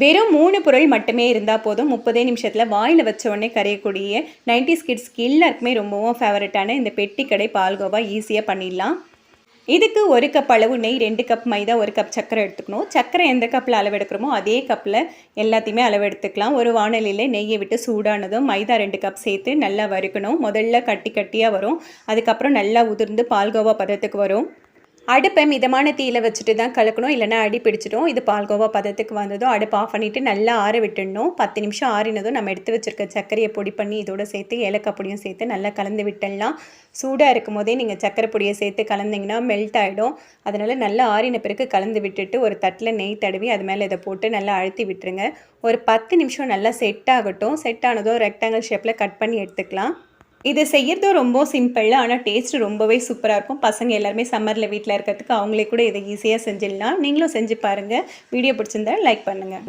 வெறும் மூணு பொருள் மட்டுமே இருந்தால் போதும். முப்பதே நிமிஷத்தில் வாயில் வச்ச உடனே கரையக்கூடிய 90s கிட்ஸ்க்கு எல்லாருக்குமே ரொம்பவும் ஃபேவரட்டான இந்த பெட்டி கடை பால்கோவா ஈஸியாக பண்ணிடலாம். இதுக்கு ஒரு கப் அளவு நெய் ரெண்டு கப் மைதா ஒரு கப் சர்க்கரை எடுத்துக்கணும். சர்க்கரை எந்த கப்பில் அளவு எடுக்கிறோமோ அதே கப்பில் எல்லாத்தையுமே அளவு எடுத்துக்கலாம் ஒரு வானலியில் நெய்யை விட்டு சூடானதும் மைதா ரெண்டு கப் சேர்த்து நல்லா வறுக்கணும். முதல்ல கட்டி கட்டியாக வரும். அதுக்கப்புறம் நல்லா உதிர்ந்து பால்கோவா பதத்துக்கு வரும். அடுப்பை மிதமான தீயில வச்சுட்டு தான் கலக்கணும். இல்லைன்னா அடி பிடிச்சிடும். இது பால்கோவா பதத்துக்கு வந்ததும் அடுப்பு ஆஃப் பண்ணிவிட்டு நல்லா ஆற விட்டுடணும். பத்து நிமிஷம் ஆறினதும் நம்ம எடுத்து வச்சுருக்க சர்க்கரையை பொடி பண்ணி இதோட சேர்த்து ஏலக்காய் பொடியும் சேர்த்து நல்லா கலந்து விட்டுடலாம். சூடாக இருக்கும் போதே நீங்கள் சர்க்கரை பொடியை சேர்த்து கலந்தீங்கன்னா மெல்ட் ஆகிடும் அதனால் நல்லா ஆறின பிறகு கலந்து விட்டுட்டு ஒரு தட்டில் நெய் தடவி அது மேலே இதை போட்டு நல்லா அழுத்தி விட்டுருங்க. ஒரு பத்து நிமிஷம் நல்லா செட் ஆகட்டும். செட் ஆனதும் ரெக்டாங்கிள் ஷேப்பில் கட் பண்ணி எடுத்துக்கலாம். இது செய்யறதும் ரொம்ப சிம்பிள் ஆனால் டேஸ்ட் ரொம்பவே சூப்பராக இருக்கும். பசங்க எல்லாருமே சம்மரில் வீட்டில் இருக்கிறதுக்கு அவங்களே கூட இதை ஈஸியாக செஞ்சிடலாம். நீங்களும் செஞ்சு பாருங்கள் வீடியோ பிடிச்சிருந்தா லைக் பண்ணுங்கள்